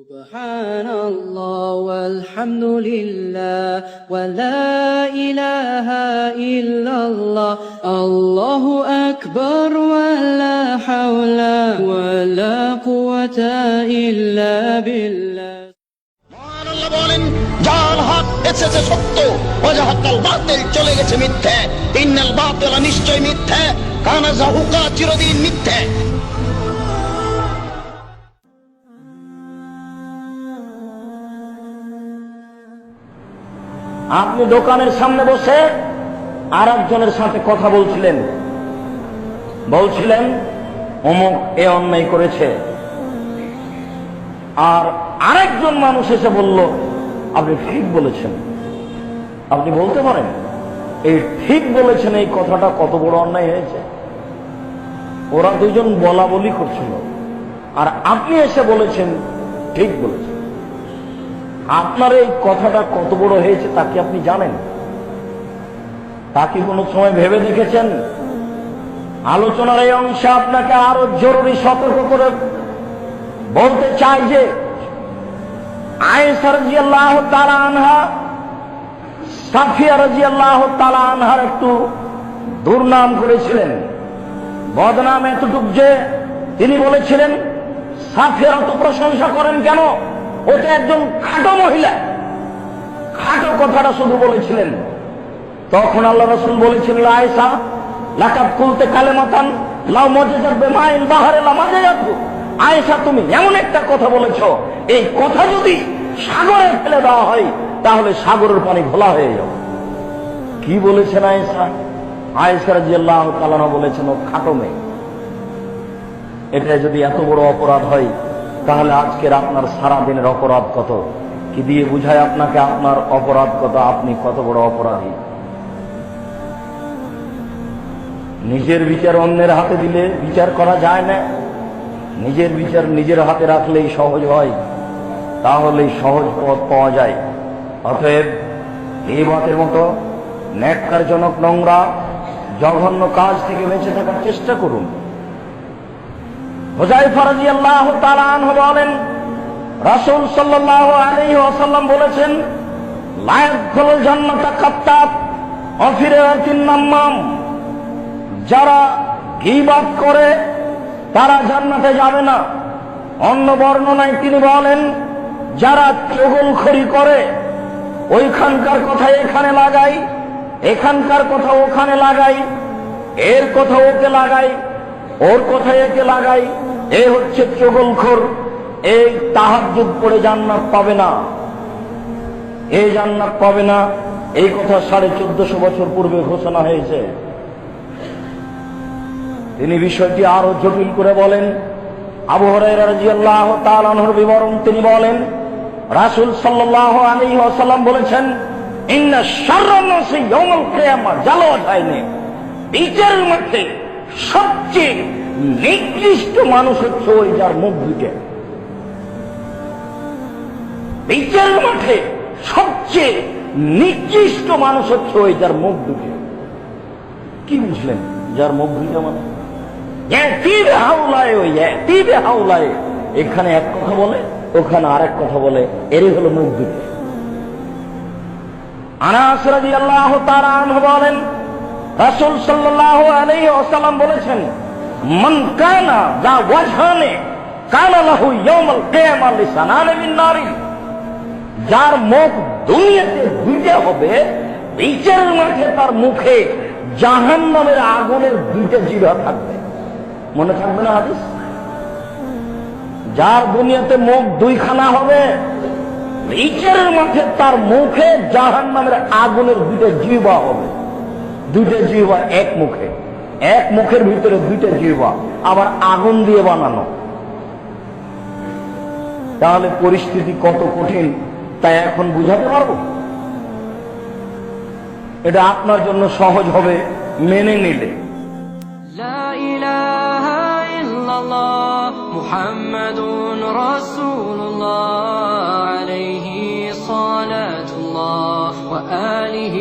سبحان الله والحمد لله ولا إله إلا الله الله أكبر ولا حول ولا قوة إلا بالله মহান আল্লাহ বলেন যার হক এসেছে সত্য অজাহাকাল বাতিল চলে গেছে মিথ্যে ইন্নাল বাতিল নিশ্চয় মিথ্যে কানা জাহুকা চিরদিন মিথ্যে আপনি দোকানের সামনে বসে আর একজনের সাথে কথা বলছিলেন। বলছিলেন, অমুক এ অন্যায় করেছে। আর আরেকজন মানুষ এসে বলল, আপনি ঠিক বলেছেন। আপনি বলতে পারেন, এই ঠিক বলেছেন, এই কথাটা কত বড় অন্যায় হয়েছে। ওরা দুজন বলা বলি করছিল। আর আপনি এসে বলেছেন, ঠিক বলেছেন। আপনার এই কথাটা কত বড় হয়েছে তা কি আপনি জানেন? তা কি কোনো সময় ভেবে দেখেছেন? আলোচনার এই অংশে আপনাকে আরও জরুরি সতর্ক করে বলতে চাই যে তালা আনহা, সাফিয়া রাজি তালা আনহার একটু দুর্নাম করেছিলেন। বদনাম এতটুক যে তিনি বলেছিলেন, সাফিয়ার অত প্রশংসা করেন কেন? ওটা একজন খাটো মহিলা। খাটো কথাটা শুধু বলেছিলেন। তখন আল্লাহ রসুল বলেছিলেন আয়সা লাকাত খুলতে কালে মাতান লাউ মজে যাবে মাইন বাহারে লা মাঝে যাব আয়েশা, তুমি এমন একটা কথা বলেছ, এই কথা যদি সাগরে ফেলে দেওয়া হয়, তাহলে সাগরের পানি ঘোলা হয়ে যাবে। কি বলেছেন আয়েশা? আয়েশা রাজি আল্লাহ তালানা বলেছেন, ও খাটো মেয়ে, এটা যদি এত বড় অপরাধ হয় তাহলে আজকের আপনার সারা দিনের অপরাধ কত? কি দিয়ে বুঝায় আপনাকে আপনার অপরাধ কত? আপনি কত বড় অপরাধী? নিজের বিচার অন্যের হাতে দিলে বিচার করা যায় না। নিজের বিচার নিজের হাতে রাখলেই সহজ হয়। তাহলেই সহজ পথ পাওয়া যায়। অতএব এই মতের মতো ন্যাক্কারজনক নোংরা, জঘন্য কাজ থেকে বেঁচে থাকার চেষ্টা করুন। হোজাইফা রাদিয়াল্লাহু তাআলা আনহু বলেন, রাসূল সাল্লাল্লাহু আলাইহি ওয়াসাল্লাম বলেছেন লা ইয়াদখুলুল জান্নাতা কাত্তাব অফিরাতিন নাম্মাম। যারা গীবাত করে, তারা জান্নাতে যাবে না। অন্য বর্ণনায় তিনি বলেন, যারা চগলখড়ি করে, ওইখানকার কথা এখানে লাগাই, এখানকার কথা ওখানে লাগাই, এর কথা ওকে লাগাই ওর কথায় একে লাগাই, এ হচ্ছে চগলখোর এই তাহাজ্জুদ পড়ে জান্নাত পাবে না। এই জান্নাত পাবে না, এই কথা সাড়ে চোদ্দশো বছর পূর্বে ঘোষণা হয়েছে। তিনি বিষয়টি আরও জটিল করে বলেন। আবু হরাইরাজিয়াল্লাহ তালানহর বিবরণ তিনি বলেন, রাসূল সাল্লাল্লাহু আলাইহি ওয়াসাল্লাম বলেছেন, ইন্না কিয়ামা জালাওয়া যায়নি বিচারের মাঠে সবচেয়ে নিকৃষ্ট মানুষ হচ্ছে ওই যার মুখ দুটে বিচারের মাঠে সবচেয়ে নিকৃষ্ট মানুষ হচ্ছে ওই যার মুখ দুটে কি বুঝলেন? যার মুখ দুইটা মানে? তীরে হাউলায় ওই তীরে হাউলায় এখানে এক কথা বলে, ওখানে আরেক কথা বলে, এরই হলো মুখ দুটো আনাস রাদিয়াল্লাহু তাআলা আনহু বলেন রাসূল সাল্লাল্লাহু আলাইহি ওয়াসাল্লাম বলেছেন, মন কানা যা ওয়াজহানে, কানা লাহু ইয়াউমাল কিয়ামা লিসানান মিন নারি। যার মুখ দুনিয়াতে দুইটা হবে, বিচারের মাঠে তার মুখে জাহান্নামের আগুনের দুইটা জিরা থাকবে। মনে থাকবে না হাদিস? যার দুনিয়াতে মুখ দুইখানা হবে, বিচারের মাঠে তার মুখে জাহান নামের আগুনের দুইটা জিবা হবে। দুইটা জিহবা এক মুখে। এক মুখের ভিতরে দুইটা জিহবা, আবার আগুন দিয়ে বানানো। তাহলে পরিস্থিতি কত কঠিন তাই এখন বুঝাতে পারব? এটা আপনার জন্য সহজ হবে, মেনে নিলে। মুহাম্মাদুন আলাইহি